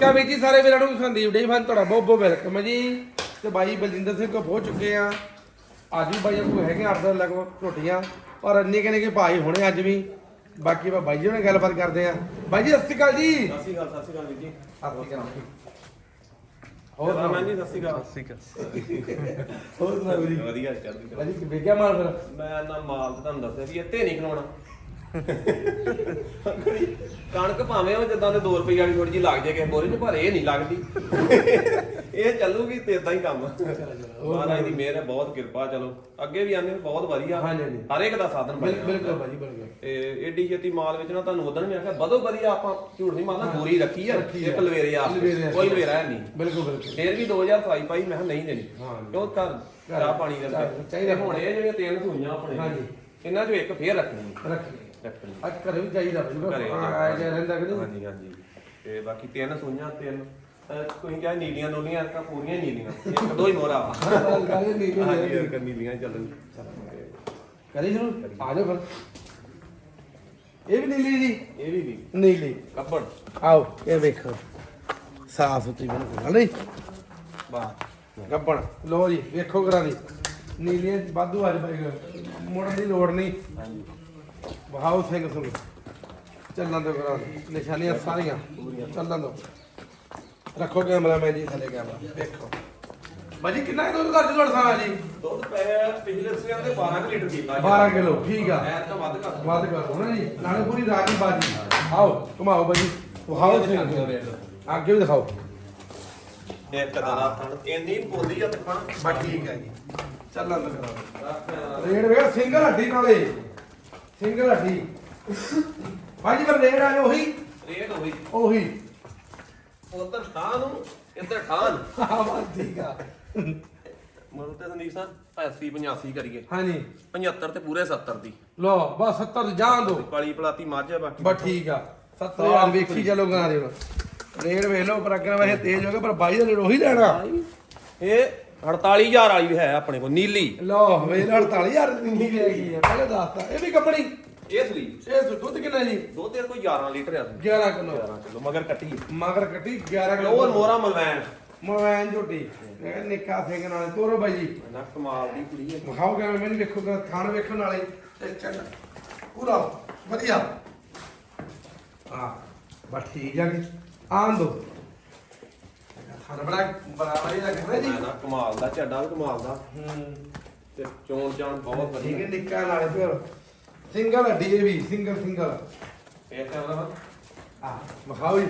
ਕਾ ਵੀਰ ਜੀ ਸਾਰੇ ਵੀਰਾਂ ਨੂੰ ਸੰਦੀਪ ਡੇ ਫਨ ਤੁਹਾਡਾ ਬਹੁਤ ਬਹੁਤ ਵੈਲਕਮ ਹੈ ਜੀ। ਤੇ ਬਾਈ ਬਲਜਿੰਦਰ ਸਿੰਘ ਕੋ ਪਹੁੰਚ ਚੁੱਕੇ ਆ ਅੱਜ ਵੀ ਬਾਈ ਕੋ ਹੈਗੇ ਅੱਠ ਦਸ ਲਗਭਗ ਝੋਟੀਆਂ ਪਰ ਨਿੱਕੇ ਨਿੱਕੇ ਭਾਈ ਹੋਣੇ ਅੱਜ ਵੀ। ਬਾਕੀ ਆਪਾਂ ਬਾਈ ਜੀ ਨਾਲ ਗੱਲਬਾਤ ਕਰਦੇ ਆ ਬਾਈ ਜੀ ਸਤਿ ਸ਼੍ਰੀ ਅਕਾਲ ਜੀ। ਸਤਿ ਸ਼੍ਰੀ ਅਕਾਲ ਸਤਿ ਸ਼੍ਰੀ ਅਕਾਲ ਵੀਰ ਜੀ। ਸਤਿ ਸ਼੍ਰੀ ਅਕਾਲ। ਹੋਰ ਮੈਂ ਜੀ ਸਤਿ ਸ਼੍ਰੀ ਅਕਾਲ। ਸਤਿ ਸ਼੍ਰੀ ਹੋਰ ਵੀਰ ਜੀ। ਵਧੀਆ ਬਾਈ ਜੀ ਵੇਖਿਆ ਮਾਲ ਫਿਰ? ਮੈਂ ਨਾ ਮਾਲ ਤੁਹਾਨੂੰ ਦੱਸਿਆ ਵੀ ਇੱਥੇ ਨਹੀਂ ਖਲੋਣਾ। ਕਣਕ ਭਾਵੇਂ ਉਹ ਜਿੱਦਾਂ ਦੇ 2 ਰੁਪਏ ਵਾਲੀ ਥੋੜੀ ਜਿਹੀ ਲੱਗ ਜਾਏ ਕਿਸੇ ਬੋਰੇ 'ਚ ਪਰ ਇਹ ਨਹੀਂ ਲੱਗਦੀ ਇਹ ਚੱਲੂਗੀ ਤੇ ਇਦਾਂ ਹੀ ਕੰਮ ਮਹਾਰਾਜ ਦੀ ਮਿਹਰ ਹੈ ਬਹੁਤ ਕਿਰਪਾ ਚਲੋ ਅੱਗੇ ਵੀ ਆਨੇ ਬਹੁਤ ਵਧੀਆ ਹਾਂਜੀ, ਹਾਂਜੀ। ਹਰ ਇੱਕ ਦਾ ਸਾਧਨ ਬਣਿਆ ਬਿਲਕੁਲ ਬਾਈ ਜੀ ਬਿਲਕੁਲ ਤੇ ਏਡੀ ਛੇਤੀ ਮਾਲ ਵਿੱਚ ਨਾ ਤੁਹਾਨੂੰ ਉਦੋਂ ਵੀ ਆਖਿਆ ਵਧੋ ਵਧੀਆ ਆਪਾਂ ਝੂਠ ਨਹੀਂ ਮਾਰਨਾ ਬੋਰੀ ਰੱਖੀ ਆ ਰੱਖੀ ਆ। ਇੱਕ ਲਵੇਰੇ ਆ ਲਵੇਰੇ ਆ। ਕੋਈ ਲਵੇਰਾ ਹੈ ਨਹੀਂ ਬਿਲਕੁਲ ਬਿਲਕੁਲ ਫੇਰ ਵੀ 2000 ਪਾਈ ਪਾਈ ਮੈਂ ਕਿਹਾ ਨਹੀਂ ਦੇਣੀ। ਕਿਉਂ ਘਰ ਚਾਹ ਪਾਣੀ ਦੇ। ਚਾਹੀਦਾ। ਹੁਣ ਇਹ ਜਿਹੜੀਆਂ ਤਿੰਨ ਸੂਈਆਂ ਆਪਣੇ ਹਾਂਜੀ। ਇਹਨਾਂ ਚੋਂ ਇੱਕ ਫੇਰ ਰੱਖਣੀ। ਰੱਖ ਅੱਜ ਘਰੇ ਵੀ ਚਾਹੀਦਾ ਬਾਈ ਘਰੇ ਆ ਜਾ ਰਹਿੰਦਾ ਕਿ ਨਹੀਂ ਹਾਂਜੀ ਹਾਂਜੀ। ਤੇ ਬਾਕੀ ਤਿੰਨ ਸੂਈਆਂ ਤਿੰਨ ਅਹ ਕੋਈ ਕਹੇ ਨੀਲੀਆਂ ਨੋਲੀਆਂ ਤਾਂ ਪੂਰੀਆਂ ਹੀ ਨੀਲੀਆਂ। ਇੱਕ ਦੋ ਹੀ ਮੋਰਾ ਵਾ ਗੱਲ ਨਹੀਂ ਹਾਂਜੀ ਇੱਕ ਨੀਲੀਆਂ ਹੀ ਚੱਲਣ ਕਰੀ ਸ਼ੁਰੂ? ਆ ਜਾਓ ਫਿਰ। ਇਹ ਵੀ ਨੀਲੀ ਜੀ? ਇਹ ਵੀ ਵੀ ਨੀਲੀ। ਕੱਪੜ ਆਓ ਇਹ ਵੇਖੋ। ਸਾਫ਼ ਸੁਥਰੀ ਬਿਲਕੁਲ ਨਹੀਂ ਬਾਤ ਗੱਬਣ ਲੋ ਜੀ ਵੇਖੋ ਕਰਾਂ ਦੀ ਨੀਲੀਆਂ ਵਾਧੂ ਅੱਜ ਬਾਈ ਮੋੜਨ ਦੀ ਲੋੜ ਨਹੀਂ। ਹਾਂਜੀ। ਬਹਾਉ ਸਿੰਘ ਸਿੰਘ ਚੱਲਣ ਦੋ ਕਰਾਂ ਨਿਸ਼ਾਨੀਆਂ ਸਾਰੀਆਂ। ਚੱਲਣ ਦੋ ਰੱਖੋ ਕੈਮਰਾ ਮੈਂ ਜੀ ਥੱਲੇ ਕੈਮਰਾ। ਵੇਖੋ ਬਾਜੀ ਕਿੰਨਾ ਦੁੱਧ ਸਾਰਾ ਜੀ? ਦੁੱਧ ਪੈ ਪਿਛਲੇ ਸਿਆਂ ਦੇ 12 ਕੁ ਲੀਟਰ ਕੀਤਾ 12 ਕਿਲੋ ਠੀਕ ਆ। ਤਾਂ ਵੱਧ ਕਰ ਵੱਧ ਕਰੋ ਜੀ ਨਾਲੇ ਪੂਰੀ ਰਾਤ ਦੀ ਬਾਜੀ। ਆਓ ਘੁਮਾਓ ਬਾਜੀ। ਵਿਖਾਓ ਸਿੰਘ ਅੱਗੇ ਵੀ ਦਿਖਾਓ। ਇੱਕ ਦਾ ਥਣ ਇੰਨੀ ਬੋਲੀ ਆ ਠੀਕ ਹੈ ਜੀ। ਚੱਲਣ ਦੋ ਕਰਾਂ ਰੇਡ ਵੇਖ ਸਿੰਗਲ ਹੱਡੀ ਨਾਲੇ। ਸਿੰਗਲ ਹੱਡੀ ਭਾਜੀ ਪਰ ਰੇਡ ਆਏ ਉਹੀ। ਰੇਟ ਹੋਈ ਉਹੀ। ਉਧਰ ਠਾਂ ਨੂੰ ਇੱਧਰ ਠਾਂ ਨੂੰ ਹਾਂ ਬਸ ਠੀਕ ਆ। ਮਤਲਬ ਤੇ ਸੰਦੀਪ ਸਾਹਿਬ 80 85 ਕਰੀਏ। ਹਾਂਜੀ। 75 ਤੇ ਪੂਰੇ 70 ਦੀ। ਲੋ ਬਸ 70 ਜਾਣ ਦੋ ਕਾਲੀ ਪਲਾਤੀ ਮੱਝ ਆ ਬਾਕੀ। ਬਸ ਠੀਕ ਆ। 70000 ਵੇਖੀ ਚਲੋ ਗਾਂ ਦੇ। ਰੇਡ ਵੇਖ ਲਓ ਪਰ ਅੱਗੇ ਵੈਸੇ ਤੇਜ਼ ਹੋ ਗਿਆ ਪਰ ਬਾਈ ਦਾ ਰੇਡ ਉਹੀ ਲੈਣਾ। ਇਹ 48000 ਵਾਲੀ ਵੀ ਹੈ ਆਪਣੇ ਕੋਲ ਨੀਲੀ। ਲਓ 48000 ਦੀ ਨਹੀਂ ਵੇਗੀ ਆ। ਪਹਿਲੇ ਦੱਸਤਾ ਇਹ ਵੀ ਕੰਪਨੀ ਇਹ ਸਲੀ ਇਹ ਦੁੱਧ ਕਿੰਨਾ ਜੀ? ਦੋ ਤੇ ਕੋਈ 11 ਲੀਟਰ ਆ। 11 ਕਿਲੋ। 11 ਕਿਲੋ ਮਗਰ ਕੱਟੀ। ਮਗਰ ਕੱਟੀ 11 ਉਹ ਕਿਲੋ ਮੋਰਾ ਮਲਵੈਣ ਮੋਬਾਈਲ ਝੋਟੀ ਮੈਂ ਕਿਹਾ ਨਿੱਕਾ ਸਿੰਘ ਨਾਲ ਤੋਰੋ ਬਾਈ ਜੀ। ਨਾ ਕਮਾਲ ਦੀ ਕੁੜੀ ਹੈ। ਵਿਖਾਓ ਕਿਵੇਂ ਮੈਨੂੰ ਵੇਖੋਗਾ ਥਾਣ ਵੇਖਣ ਵਾਲੇ। ਤੇ ਚੱਲ ਪੂਰਾ ਵਧੀਆ। ਆ ਬਸ ਠੀਕ ਆ ਜੀ। ਆਨ ਦੋ। ਥਾਣ ਬੜਾ ਬੜਾ ਵਧੀਆ ਲੱਗਦਾ ਜੀ। ਨਾ ਕਮਾਲ ਦਾ ਝੱਡਾ ਵੀ ਕਮਾਲ ਦਾ। ਹੂੰ। ਤੇ ਚੋਣ ਚਾਣ ਬਹੁਤ ਠੀਕ ਹੈ ਵਧੀਆ। ਨਿੱਕਾ ਨਾਲੇ ਫਿਰ। ਸਿੰਗਲ ਹੱਡੀ ਇਹ ਵੀ ਸਿੰਗਲ ਸਿੰਗਲ। ਇਹ ਕਹਿੰਦਾ ਆ ਵਿਖਾਓ ਜੀ।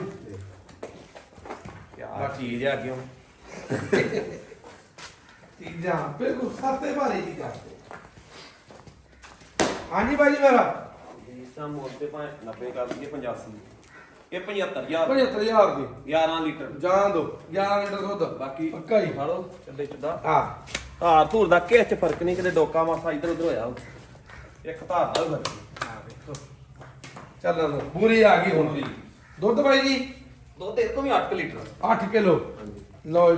ਯਾਰ ਚੀਜ਼ ਆ ਅੱਗੇ ਚੀਜ਼ਾਂ ਬਿਲਕੁਲ ਸਸਤੇ ਭਾਰੀ ਚੀਜ਼ਾਂ। ਹਾਂਜੀ ਬਾਈ ਜੀ ਮੇਰਾ। ਤਾਂ ਮੁੱਲ ਤੇ ਭਾਵੇਂ 90 ਕਰ ਦਈਏ 85 ਇਹ 75000 75000 ਦੀ। 11 ਲੀਟਰ। ਜਾਣ ਦੋ। 11 ਲੀਟਰ ਦੁੱਧ। ਬਾਕੀ ਪੱਕਾ ਹੀ ਖਾ ਲਓ ਚੱਡੇ ਚੱਦਾ ਆ ਧਾਰ ਧੂਰ ਦਾ ਕਿਸ ਚ ਫ਼ਰਕ ਨਹੀਂ ਕਿਤੇ ਡੋਕਾ ਮਾਸਾ ਇੱਧਰ ਉੱਧਰ ਹੋਇਆ। ਇੱਕ ਧਾਰ ਦਾ ਫ਼ਰਕ ਚੱਲ ਲਓ ਪੂਰੀ ਆ ਗਈ ਹੁਣ। ਦੁੱਧ ਬਾਈ ਜੀ? ਦੁੱਧ ਇਹ ਤੋਂ ਵੀ 8 ਲੀਟਰ। 8 ਕਿਲੋ। ਲਓ ਇਹ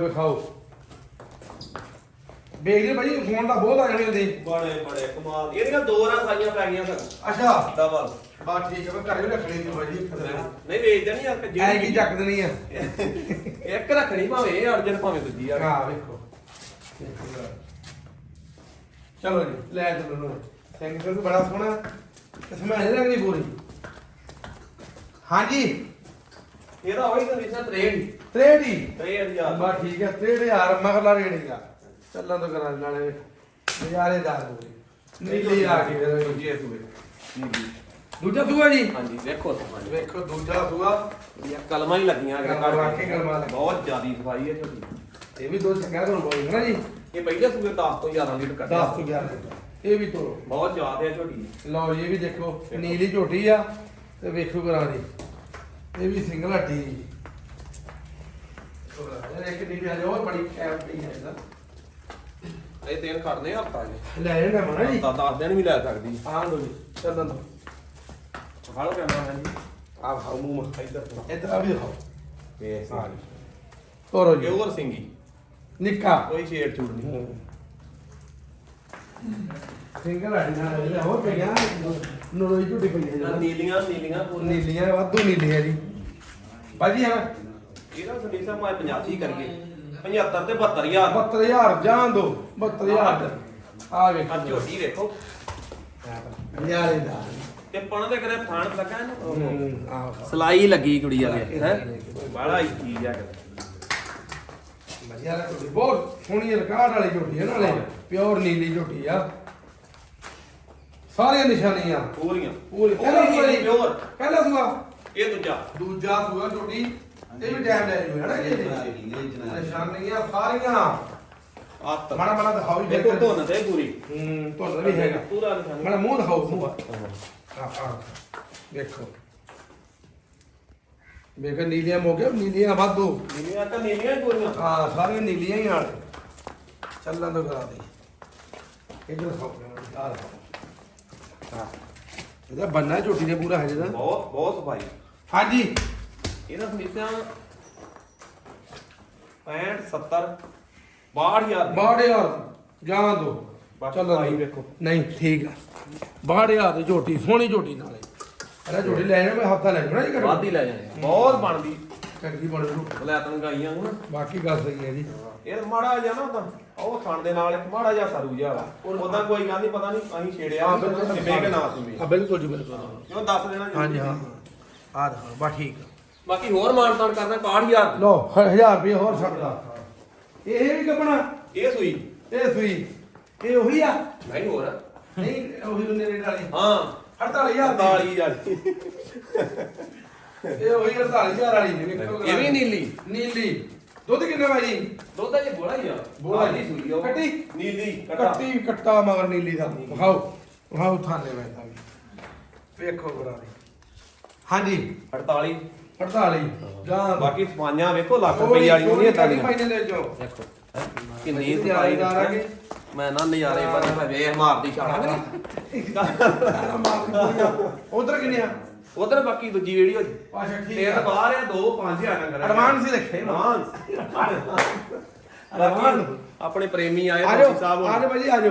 ਵੇਖਦੇ ਬਾਈ ਫੋਨ ਦਾ ਬਹੁਤ ਆ ਜਾਣੇ ਹੁੰਦੇ ਬੜੇ ਬੜੇ ਕਮਾਲ। ਇਹਦੀਆਂ ਦੋ ਰਾਂ ਸਾਈਆਂ ਪੈ ਗਈਆਂ ਸਰ। ਅੱਛਾ। ਡਬਲ। ਬਾ ਠੀਕ ਹੈ ਮੈਂ ਘਰੇ ਵੀ ਰੱਖਣੀ ਸੀ ਬਾਈ ਜੀ ਨਹੀਂ ਵੇਚਦੇ ਨਹੀਂ ਯਾਰ ਐ ਕੀ ਚੱਕ ਦੇਣੀ ਆ? ਇੱਕ ਰੱਖਣੀ ਭਾਵੇਂ ਇਹ ਅਰਜਨ ਭਾਵੇਂ ਦੂਜੀ ਆ। ਹਾਂ ਵੇਖੋ। ਚਲੋ ਜੀ ਲੈ ਚਲੋ ਨੂੰ ਥੈਂਕ ਯੂ ਬੜਾ ਸੋਹਣਾ। ਇਸਮੇ ਹੈ ਲੱਗਦੀ ਪੂਰੀ। ਹਾਂਜੀ। ਇਹਦਾ ਹੋਈ ਕੰਡੀਸ਼ਨ 63 ਤ੍ਰੇੜੀ 63000 ਬਾ ਠੀਕ ਹੈ 63000 ਮਗਲਾ ਰੇੜੀ ਦਾ ਚੱਲਾਂ ਤੋਂ ਕਰਾਂ ਨਾਲੇ ਨਜ਼ਾਰੇਦਾਰ ਪੂਰੀ ਨੀਲੀ ਆ ਗਈ ਫਿਰ ਦੂਜੀ ਸੂਏ ਦੂਜਾ ਸੂਆ ਜੀ? ਹਾਂਜੀ ਦੇਖੋ ਸਮਾਂ ਵੇਖੋ ਦੂਜਾ ਸੂਆ। ਇਹ ਕਲਮਾਂ ਹੀ ਲੱਗੀਆਂ ਅਗਰ ਕਲਮਾਂ ਵਾਕਈ ਕਲਮਾਂ ਲੱਗੀਆਂ। ਬਹੁਤ ਜ਼ਿਆਦੀ ਸਫ਼ਾਈ ਹੈ ਛੋਟੀ ਇਹ ਵੀ ਦੋ ਚੰਗਾ ਤੁਹਾਨੂੰ ਬੋਲ ਨਾ ਜੀ? ਇਹ ਪਹਿਲੇ ਸੂਏ 10 ਤੋਂ 11 ਲੀਟਰ 10 ਕੱਢਿਆ ਤੋਂ 11 ਇਹ ਵੀ ਤੋੜੋ। ਬਹੁਤ ਜ਼ਿਆਦਾ ਹੈ ਛੋਟੀ ਲਓ ਜੀ ਇਹ ਵੀ ਦੇਖੋ ਨੀਲੀ ਝੋਟੀ ਆ ਤੇ ਵੇਖੋ ਕਰਾਂ ਦੀ ਇਹ ਵੀ ਸਿੰਗਲ ਹੱਟੀ ਜੀ। ਇਹ ਇੱਕ ਨੀਲੀ ਹਜੇ ਹੋਰ ਬੜੀ ਕੈਪ ਹੈ ਇਹਦਾ। ਇਹ ਦਿਨ ਖੜਨੇ ਹਫਤਾ ਜੀ ਲੈ ਲੈਣਾ ਮਣਾ ਜੀ। ਤਾਂ 10 ਦਿਨ ਵੀ ਲੈ ਸਕਦੀ। ਆਹ ਲੋ ਜੀ ਚੱਲਣ ਦੋ ਕਹਿੰਦਾ ਹੈ ਜੀ। ਆ ਖਾਓ ਮੂੰਹ ਮਾ ਇੱਧਰ ਇੱਧਰ ਆ ਵੀ ਦਿਖਾਓ। ਵੇਖ ਹਾਂ ਜੀ। ਤੋਰੋ ਜੀ। ਪਿਓਰ ਸਿੰਗੀ ਨਿੱਕਾ। ਕੋਈ ਛੇੜ ਛੂੜ ਨਹੀਂ। ਸਿੰਗਲ ਹੱਟੀ ਨਾਲ ਇਹਦਾ ਹੋਰ ਪਈਆਂ ਨੋੜੀ ਝੋਟੀ ਪਈ ਹੈ ਨਾ ਨੀਲੀਆਂ ਨੀਲੀਆਂ ਨੀਲੀਆਂ ਵਾਧੂ ਨੀਲੀਆਂ ਜੀ। ਬਾਜੀ ਹਾਂ। ਇਹਦਾ ਸੰਦੇਸ਼ਾ ਭਾਵੇਂ 85 ਕਰੀਏ 75 ਤੇ 72000 72000 ਜਾਣ ਦੋ। 72000 ਆ ਵੇਖ। ਆ ਝੋਟੀ ਵੇਖੋ। ਯਾਰੇ ਦਾ। ਤੇ ਪਣ ਦੇ ਕਰੇ ਥਾਣ ਲੱਗਾ ਇਹਨੂੰ? ਹੂੰ, ਸਲਾਈ ਲੱਗੀ ਕੁੜੀ ਵਾਲੇ। ਹੈ? ਬੜਾ ਹੀ ਚੀਜ਼ ਆ ਝੋਟੀ ਬਹੁਤ ਸੋਹਣੀ ਰਿਕਾਰਡ ਵਾਲੀ ਝੋਟੀ ਹੈ ਨਾਲੇ। ਪਿਓਰ ਨੀਲੀ ਝੋਟੀ ਆ। ਸਾਰੀਆਂ ਨਿਸ਼ਾਨੀਆਂ। ਪੂਰੀਆਂ। ਪੂਰੀ। ਪੂਰੀ ਨੀਲੀ ਪਿਓਰ। ਪਹਿਲਾ ਸੁਆ। ਇਹ ਦੂਜਾ। ਦੂਜਾ ਸੁਆ ਝੋਟੀ। ਇਹ ਵੀ ਟਾਈਮ ਲੈ ਜੂ ਹੈ ਨਾ ਜੀ? ਨਿਸ਼ਾਨੀਆਂ ਸਾਰੀਆਂ। ਆਤ ਮਾੜਾ ਮਾੜਾ ਦਿਖਾਓ ਜੀ। ਦੇਖੋ ਧੁੰਨ ਤੇ ਪੂਰੀ। ਹੂੰ ਤੁਹਾਨੂੰ ਵੀ ਹੈਗਾ। ਪੂਰਾ ਨਿਸ਼ਾਨੀ ਮਾੜਾ ਮੂੰਹ ਦਿਖਾਓ ਮੂੰਹ ਆ ਆ ਦੇਖੋ। ਵੇਖ ਨੀਲੀਆਂ ਹੋ ਗਿਆ ਨੀਲੀਆਂ ਵਾਧੂ। ਨੀਲੀਆਂ ਤਾਂ ਨੀਲੀਆਂ ਹੀ ਪੂਰੀਆਂ। ਹਾਂ ਸਾਰੀਆਂ ਨੀਲੀਆਂ ਹੀ ਆਣ ਚੱਲਣ ਤੋਂ ਕਰਾ ਦੇ। ਇਧਰ ਖਾਓ ਆ ਹਾਂ। ਇਹਦਾ ਬੰਨਾ ਝੋਟੀ ਦੇ ਪੂਰਾ ਹੈ ਜਿਹਦਾ ਬਹੁਤ ਬਹੁਤ ਸਫ਼ਾਈ। ਹਾਂਜੀ। ਇਹਦਾ ਸੰਦੇਸ਼ਾ 65 70 62000 ਬਾੜੇ ਯਾਰ ਜਾਣ ਦੋ। ਚੱਲਣ ਭਾਈ। ਵੇਖੋ। ਨਹੀਂ ਠੀਕ ਆ। ਬਾੜੇ ਯਾਰ ਦੀ ਝੋਟੀ ਸੋਹਣੀ ਝੋਟੀ ਨਾਲੇ। ਅਰੇ ਝੋਟੀ ਲੈ ਜਾਣਾ ਮੈਂ ਹਫਤਾ ਲੈ ਜਾਣਾ ਜੀ ਵੱਧ ਹੀ ਲੈ ਜਾਣੇ। ਬਹੁਤ ਬਣਦੀ। ਚੰਗੀ ਬਣ ਜੂ। ਲੈ ਤਨ ਗਾਈਆਂ ਹੁਣ ਬਾਕੀ ਗੱਲ ਸਹੀ ਹੈ ਜੀ। ਇਹ ਮਾੜਾ ਜਿਹਾ ਨਾ ਤਾਂ ਉਹ ਖਾਣ ਦੇ ਨਾਲ ਇੱਕ ਮਾੜਾ ਜਿਹਾ ਸਰੂ ਜਿਹਾ ਵਾ। ਉਦਾਂ ਕੋਈ ਗੱਲ ਨਹੀਂ ਪਤਾ ਨਹੀਂ ਅਸੀਂ ਛੇੜਿਆ ਕੇ ਨਾ ਬਿਲਕੁਲ ਜੀ ਬਿਲਕੁਲ। ਕਿਉਂ ਦੱਸ ਦੇਣਾ ਜੀ। ਹਾਂਜੀ ਹਾਂ। ਆ ਦੇਖੋ ਬਾ ਠੀਕ ਆ। ਬਾਕੀ ਹੋਰ ਮਾਨਤਾਨ ਕਰਦਾ 61000 ਲੋ 1000 ਰੁਪਏ ਹੋਰ ਛੱਡਦਾ ਇਹ ਵੀ ਕੱਪਣਾ ਇਹ ਸੂਈ। ਇਹ ਸੂਈ। ਇਹ ਉਹੀ ਆ? ਨਹੀਂ ਹੋਰ ਨਹੀਂ ਉਹੀ ਉਹਨੇ ਰੇਟ ਵਾਲੀ। ਹਾਂ। 48000 ਦੀ। 40000 ਇਹ ਉਹੀ 48000 ਵਾਲੀ ਜੀ ਵੇਖੋ ਇਹ ਵੀ ਨੀਲੀ। ਨੀਲੀ। ਦੁੱਧ ਕਿੰਨਾ ਭਾਜੀ ਦੁੱਧ ਅਜੇ ਬੋਲਾ ਹੀ ਆ। ਬੋਲਾ ਜੀ ਸੂਈ ਆ ਉਹ। ਕੱਟੀ? ਨੀਲੀ ਕੱਟਾ। ਕੱਟੀ ਕੱਟਾ ਮਗਰ ਨੀਲੀ ਦਾ। ਵਿਖਾਓ। ਵਿਖਾਓ ਥਾਲੇ ਮੈਂ ਤਾਂ ਵੀ। ਵੇਖੋ ਬਰਾਦੀ ਹਾਂਜੀ। 48 48 ਜਾਂ ਬਾਕੀ ਸਮਾਈਆਂ ਵੇਖੋ ਲੱਖ ਰੁਪਏ ਵਾਲੀ ਨਹੀਂ ਇਦਾਂ ਦੀਆਂ ਫਾਈਨਲ ਜਾਓ। ਦੇਖੋ ਕਿੰਨੀ ਆ ਦੇਖੋ ਮੈਂ ਨਾ ਨਜ਼ਾਰੇ ਪਰ ਮੈਂ ਵੇਖ ਮਾਰਦੀ ਕਿ ਉਧਰ ਕਿੰਨੇ ਆ? ਉਧਰ ਬਾਕੀ ਦੂਜੀ ਵੀਡੀਓ ਅੱਛਾ ਠੀਕ ਆ। ਬਾਹਰ ਆ 2 5000 ਨੰਗਰ ਐਡਵਾਂਸ ਹੀ ਰੱਖੇ। ਨਾ। Advance advance. ਆਪਣੇ ਪ੍ਰੇਮੀ ਆਏ ਆਜੋ ਫੌਜੀ ਸਾਹਿਬ ਆਜੋ ਭਾਜੀ ਆਜੋ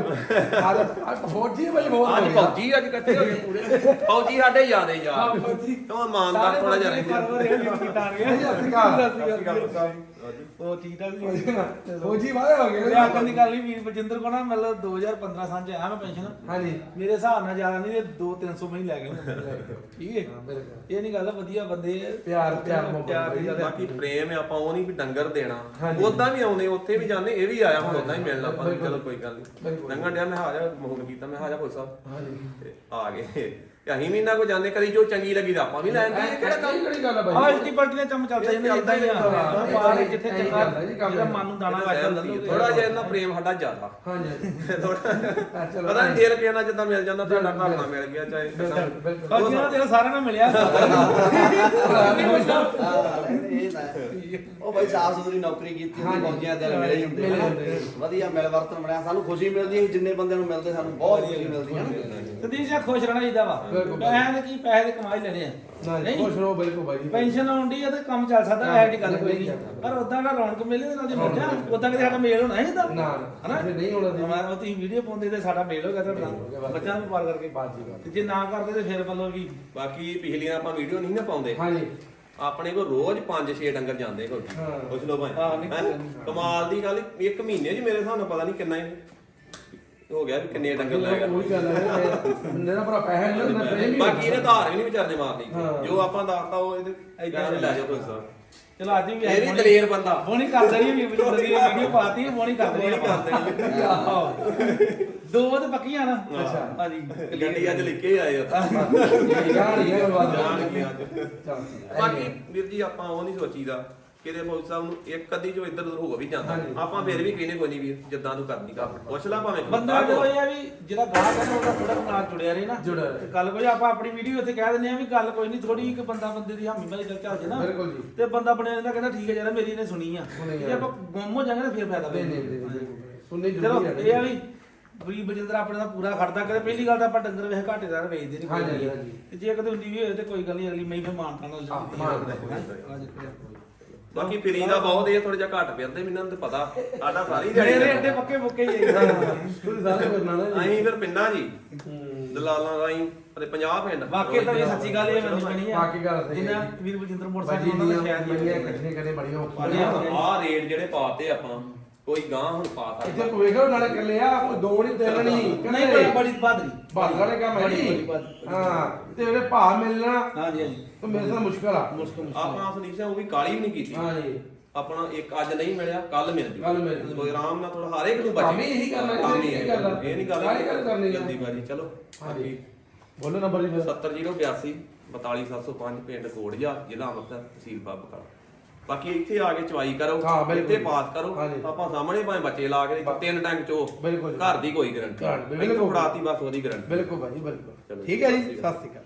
ਆਜੋ ਫੌਜੀ ਭਾਜੀ ਬਹੁਤ ਅੱਜ। ਫੌਜੀ ਅੱਜ ਇਕੱਠੇ ਹੋ ਗਏ ਪੂਰੇ ਫੌਜੀ ਸਾਡੇ ਯਾਦੇ ਹਾਂ, ਯਾਰ ਫੌਜੀ। ਕਿਉਂ ਇਮਾਨਦਾਰ ਥੋੜਾ ਜਿਹਾ ਰਹਿੰਦੇ ਭਾਜੀ, ਸਤਿ ਸ਼੍ਰੀ ਅਕਾਲ। ਉਹ ਠੀਕ ਠਾਕ ਸੀ ਫੌਜੀ ਵਾਲੇ ਹੋ ਗਏ ਆਖਣ ਦੀ ਗੱਲ ਹੀ ਵੀਰ ਬਜਿੰਦਰ ਕੋ ਨਾ ਮਤਲਬ 2015 ਸਾਲ ਚ ਆਇਆ ਮੈਂ ਪੈਨਸ਼ਨ ਹਾਂਜੀ। ਮੇਰੇ ਹਿਸਾਬ ਨਾਲ ਜ਼ਿਆਦਾ ਨਹੀਂ 2 300 ਮਹੀਨੇ ਲੈ ਗਏ ਠੀਕ ਹੈ? ਹਾਂ। ਇਹ ਨਹੀਂ ਗੱਲ ਵਧੀਆ ਬੰਦੇ ਪਿਆਰ- ਪਿਆਰ ਮੁਹੱਬਤ ਹੈ। ਬਾਕੀ ਪ੍ਰੇਮ ਆ, ਆਪਾਂ ਉਹ ਨਹੀਂ ਵੀ ਡੰਗਰ ਦੇਣਾ। ਉਦਾਂ ਵੀ ਆਉਂਦੇ ਉੱਥੇ ਵੀ ਜਾਂਦੇ ਇਹ ਵੀ ਆਇਆ ਹੁਣ ਉਦਾਂ ਹੀ ਮਿਲਣਾ ਆਪਾਂ। ਚਲੋ ਕੋਈ ਗੱਲ। ਨਹੀਂ। ਲੰਘਣ ਡਿਆ ਮੈਂ ਹਾਜ਼ਰ ਮੋਹਨ ਕੀਤਾ ਮੈਂ ਹਾਜ਼ਰ ਹੋ ਸਾਹਿਬ। ਹਾਂਜੀ। ਤੇ ਆ ਗਏ। ਤੇ ਅਸੀਂ ਵੀ ਇਹਨਾਂ ਕੋ ਜਾਂਦੇ ਕਦੀ ਜੋ ਚੰਗੀ ਲੱਗੀ ਤਾਂ ਆਪਾਂ ਵੀ ਲੈ ਆਂਦੇ। ਇਹ ਕਿਹੜਾ ਕੰਮ? ਕਿਹੜੀ ਗੱਲ ਆ ਆਹ ਭਾਈ ਇਲਟੀ ਪਲਟੀ ਦਾ ਕੰਮ ਚੱਲਦਾ ਜਾਂਦਾ ਇਦਾਂ ਹੀ ਆ। ਬਾਹਰ ਜਿੱਥੇ ਚੰਗਾ ਚੱਲਦਾ ਜੀ ਕੰਮ। ਜਿਹੜਾ ਮਨ ਨੂੰ ਦਾਣਾ ਵੱਜ ਜਾਂਦਾ ਥੋੜਾ ਜਿਹਾ ਇਹਨਾਂ ਪ੍ਰੇਮ ਸਾਡਾ ਜ਼ਿਆਦਾ। ਹਾਂਜੀ ਥੋੜਾ ਹਾਂ, ਚਲੋ ਪਤਾ ਨਹੀਂ ਦਿਲ ਕਿਹਨਾਂ ਜਿੱਦਾਂ ਮਿਲ ਜਾਂਦਾ ਤੁਹਾਡਾ ਘਰ ਮਿਲ ਗਿਆ ਚਾਹੇ ਬਿਲਕੁਲ ਬਿਲਕੁਲ। ਫੌਜੀਆਂ ਦੇ ਸਾਰਿਆਂ ਨਾਲ ਮਿਲਿਆ। ਉਹ ਭਾਈ ਸਾਫ਼ ਸੁਥਰੀ ਨੌਕਰੀ ਕੀਤੀ ਹੁੰਦੀ ਹਾਂਜੀ। ਫੌਜੀਆਂ ਦੇ ਮਿਲੇ ਹੁੰਦੇ। ਹੁੰਦੇ। ਵਧੀਆ ਮਿਲ ਵਰਤਨ ਬਣਿਆ। ਸਾਨੂੰ ਖੁਸ਼ੀ ਮਿਲਦੀ ਹੈ ਜਿੰਨੇ ਬੰਦਿਆਂ ਨੂੰ ਮਿਲਦੇ ਸਾਨੂੰ ਬਹੁਤ ਖੁਸ਼ੀ ਮਿਲਦੀ ਹੈ ਨਾ। ਸਦੀਸ਼ ਜੀ ਖੁਸ਼ ਰਹਿਣਾ ਚਾਹੀਦਾ ਵਾ। ਬਿਲਕੁਲ। ਪੈਸੇ ਦੇ ਕੀ ਪੈਸੇ ਦੇ ਕਮਾਈ ਲੈਣੇ ਆ। ਨਹੀਂ ਖੁਸ਼ ਰਹੋ ਬਿਲਕੁਲ ਭਾਈ ਪੈਨਸ਼ਨ ਆਉਂਦੀ ਆ ਤੇ ਕੰਮ ਚੱਲ ਸਕਦਾ ਇਹ ਜੀ ਗੱਲ ਕੋਈ ਨਹੀਂ। ਪਰ ਉਦਾਂ ਦਾ ਰੌਣਕ ਮੇਲੇ ਦੇ ਨਾਲ ਜੇ ਮਿਲ ਜਾ ਉਦਾਂ ਕਦੇ ਸਾਡਾ ਮੇਲ ਹੋਣਾ ਹੈ ਇਹਦਾ ਨਾ, ਨਾ, ਹਨਾ? ਇੱਥੇ ਨਹੀਂ ਹੋਣਾ ਸੀ। ਹਮਾਰਾ ਉਹ ਤੁਸੀਂ ਵੀਡੀਓ ਪਾਉਂਦੇ ਤੇ ਸਾਡਾ ਮੇਲ ਹੋ ਗਿਆ ਤੁਹਾਡੇ ਨਾਲ ਬੱਚਿਆਂ ਨੂੰ ਪਾਰ ਕਰਕੇ ਬਾਤ ਜੀ ਬਾਤ ਤੇ ਜੇ ਨਾ ਕਰਦੇ ਤੇ ਫਿਰ ਵੱਲੋਂ ਵੀ ਬਾਕੀ ਪਿਛਲੀਆਂ ਆਪਾਂ ਵੀਡੀਓ ਨਹੀਂ ਨਾ ਪਾਉਂਦੇ। ਹਾਂਜੀ। ਆਪਣੇ ਕੋਲ ਰੋਜ਼ 5-6 ਡੰਗਰ ਜਾਂਦੇ ਕੋਈ ਹਾਂ। ਪੁੱਛ ਲਓ ਭਾਈ। ਹਾਂ, ਨਹੀਂ, ਹੈਂ? ਕਮਾਲ ਦੀ ਗੱਲ ਇੱਕ ਮਹੀਨੇ 'ਚ ਮੇਰੇ ਹਿਸਾਬ ਨਾਲ ਪਤਾ ਨਹੀਂ ਕਿੰਨਾ ਹੀ ਹੋ ਗਿਆ ਵੀ ਕਿੰਨੇ ਡੰਗਰ ਲੈ ਗਏ। ਉਹੀ ਗੱਲ ਹੈ ਮੇਰਾ ਭਰਾ ਪੈਸਾ ਨਹੀਂ ਹੁੰਦਾ ਪ੍ਰੇਮ ਹੀ ਬਾਕੀ ਇਹਨੇ ਧਾਰ ਵੀ ਨਹੀਂ ਵਿਚਾਰਦੇ ਮਾਰਨੀ। ਜੋ ਆਪਾਂ ਦੱਸਤਾ ਉਹ ਇਹਦੇ ਕਹਿੰਦੇ ਲੈ ਜਾਓ ਕੋਈ ਸਾਹਿਬ ਚਲੋ ਅੱਜ ਵੀ ਇਹ ਵੀ ਦਲੇਰ ਬੰਦਾ। ਬੋਣੀ ਕਰ ਦੇਣੀ ਵੀ ਬਜਿੰਦਰ ਦੀ ਵੀਡੀਓ ਪਾਤੀ ਬੋਣੀ ਕਰ ਦੇਣੀ ਕਰ ਦੇਣੀ। ਆਹੋ। ਦੋ ਤੇ ਪੱਕੀਆਂ ਨਾ। ਅੱਛਾ। ਹਾਂਜੀ ਗੱਡੀ ਅੱਜ ਕੇ ਹੀ ਆਏ ਆ। ਯਾਰ ਇਹ ਬਾਤ ਜਾਣਗੇ ਅੱਜ ਚੱਲ ਬਾਕੀ ਵੀਰ ਜੀ ਆਪਾਂ ਉਹ ਨਹੀਂ ਸੋਚੀਦਾ। ਕਿਤੇ ਫੌਜ ਸਾਹਿਬ ਨੂੰ ਇੱਕ ਅੱਧੀ ਜੋ ਇੱਧਰ ਉੱਧਰ ਹੋ ਵੀ ਜਾਂਦਾ। ਆਪਾਂ ਫਿਰ ਵੀ ਕਹਿੰਦੇ ਕੋਈ ਨਹੀਂ ਵੀਰ ਜਿੱਦਾਂ ਤੂੰ ਕਰਨੀ ਕਰ ਪੁੱਛ ਲੈ ਭਾਵੇਂ ਬੰਦਾ ਜੋ ਇਹ ਆ ਵੀ ਜਿਹੜਾ ਗਾਹਕ ਹੈ ਨਾ ਉਹਦਾ ਥੋੜਾ ਨਾਲ ਜੁੜਿਆ ਰਹੇ ਨਾ। ਤੇ ਗੱਲ ਕੋਈ ਆਪਾਂ ਆਪਣੀ ਵੀਡੀਓ ਇੱਥੇ ਕਹਿ ਦਿੰਦੇ ਆ ਵੀ ਗੱਲ ਕੋਈ ਨਹੀਂ ਥੋੜੀ ਇੱਕ ਬੰਦਾ ਬੰਦੇ ਦੀ ਹਾਮੀ ਭਾਈ ਚੱਲ ਚੱਲ ਜੇ ਨਾ। ਬਿਲਕੁਲ ਜੀ। ਤੇ ਬੰਦਾ ਬਣਿਆ ਜਾਂਦਾ ਕਹਿੰਦਾ ਠੀਕ ਹੈ ਯਾਰ ਮੇਰੀ ਇਹਨੇ ਸੁਣੀ ਆ। ਜੇ ਆਪਾਂ ਗੁੰਮ ਹੋ ਜਾਵਾਂਗੇ ਤਾਂ ਫਿਰ ਫਾਇਦਾ ਨਹੀਂ ਨਹੀਂ ਸੁਣਨੀ ਜ਼ਰੂਰੀ ਹੈ ਇਹ ਆ ਵੀ ਬਰੀ ਬਜਿੰਦਰ ਆਪਣੇ ਦਾ ਪੂਰਾ ਖੜਦਾ ਕਰੇ ਪਹਿਲੀ ਗੱਲ ਤਾਂ ਆਪਾਂ ਡੰਗਰ ਵੇਖ ਘਾਟੇ ਦਾ ਵੇਚਦੇ ਨਹੀਂ ਹਾਂਜੀ, ਹਾਂਜੀ। ਤੇ ਜੇ ਕਦੇ ਹੁੰਦੀ ਵੀ ਹੋਏ ਤੇ ਕੋਈ ਗੱਲ ਨਹੀਂ ਅਗਲੀ ਮੈਂ ਫਿਰ ਮਾਨਤਾ ਨਾਲ ਹਾਂ, ਮਾਨਤਾ ਬਾਕੀ ਫਰੀ ਦਾ ਬਹੁਤ ਇਹ ਥੋੜਾ ਜਿਹਾ ਘੱਟ ਫਿਰਦੇ ਮੈਨੂੰ ਤਾਂ ਪਤਾ। ਸਾਡਾ ਸਾਰੀ ਦਿਹਾੜੀ ਮੇਰੇ। ਅੱਡੇ ਪੱਕੇ ਮੁੱਕੇ ਹੀ ਆ ਤੁਸੀਂ ਸਾਰੇ ਕਰਨਾ ਨਾ ਅਸੀਂ ਫਿਰ ਪਿੰਡਾਂ ਜੀ। ਦਲਾਲਾਂ ਰਾਹੀਂ ਤੇ 50 ਪਿੰਡ। ਵਾਕਈ ਤਾਂ ਇਹ ਸੱਚੀ ਗੱਲ ਇਹ ਮੰਨੀ ਬਣੀ ਆ ਬਾਕੀ ਗੱਲ ਸਹੀ ਹੈ ਜਿੰਨਾ। ਵੀਰ ਬਜਿੰਦਰ ਬਾਜੀ ਮੋਟਰਸਾਈਕਲ ਉਹਨਾਂ ਦਾ ਦੀਆਂ ਸ਼ਾਇਦ ਹੀ। ਇਕੱਠੀਆਂ ਕਰਨੇ ਬੜੀਆਂ ਨੇ। ਆਹ ਰੇਟ ਜਿਹੜੇ ਪਾਤੇ ਆਪਾਂ। ਕੋਈ ਗਾਂ ਹੁਣ ਪਾ ਇੱਥੇ ਸਕਦਾ ਤੂੰ ਵੇਖੋ ਨਾਲੇ ਇਕੱਲੇ ਆ ਕੋਈ ਦੋ ਨਹੀਂ ਤਿੰਨ ਨਹੀਂ ਨਹੀਂ ਬੜੀ ਬੜੀ ਬਹਾਦਰੀ ਬਾਦਲਾਂ ਨੇ ਕੰਮ ਹੈ ਬੜੀ- ਜੀ। ਹਾਂ ਤੇ ਉਹਦੇ ਭਾਅ ਮਿਲਣਾ ਹਾਂਜੀ ਹਾਂਜੀ। ਤਾਂ ਮੇਰੇ ਨਾਲ ਮੁਸ਼ਕਲ ਆ। ਮੁਸ਼ਕਲ ਆਪਾਂ ਸੁਨੀਲ ਸਿੰਘ ਉਹ ਵੀ ਕਾਲੀ ਵੀ ਨਹੀਂ ਕੀਤੀ। ਹਾਂ ਜੀ। ਆਪਣਾ ਇੱਕ ਅੱਜ ਨਹੀਂ ਮਿਲਿਆ ਕੱਲ ਮਿਲ ਜੂ। ਕੱਲ੍ਹ ਮਿਲ ਜੂ। ਕੋਈ ਆਰਾਮ ਨਾਲ ਥੋੜਾ ਹਰ ਇੱਕ ਨੂੰ ਕੰਮ ਬਚੇ ਹੀ ਇਹੀ ਕਰਨਾ, ਕੰਮ ਹੀ ਇਹ ਇਹੀ ਕਰਨਾ। ਇਹ ਨਹੀਂ ਗੱਲ ਸਾਰੀ ਗੱਲ ਕਰਨੀ ਆ। ਜਲਦੀ ਬਾਜੀ ਚਲੋ। ਹਾਂਜੀ ਬੋਲੋ ਨੰਬਰ ਜੀ ਫਿਰ। 70082 42705 ਪਿੰਡ ਕੋੜੀਆ ਜ਼ਿਲ੍ਹਾ ਅੰਮ੍ਰਿਤਸਰ ਤਹਿਸੀਲ ਬਾਬਕਾ ਬਾਕੀ ਇੱਥੇ ਆ ਕੇ ਚਵਾਈ ਕਰੋ ਹਾਂ, ਬਿਲਕੁਲ। ਇੱਥੇ ਪਾਸ ਕਰੋ ਹਾਂਜੀ। ਆਪਾਂ ਸਾਹਮਣੇ ਭਾਵੇਂ ਬੱਚੇ ਲਾ ਕੇ ਤਿੰਨ ਟੈਂਕ ਚੋ ਬਿਲਕੁਲ। ਘਰ ਦੀ ਕੋਈ ਗਰੰਟੀ ਘਰ ਬਿਲਕੁਲ। ਫੜਾਤੀ ਬਸ ਉਹਦੀ ਗਰੰਟੀ ਬਿਲਕੁਲ ਭਾਜੀ ਬਿਲਕੁਲ ਚਲੋ, ਠੀਕ ਹੈ ਜੀ ਸਤਿ ਸ਼੍ਰੀ ਅਕਾਲ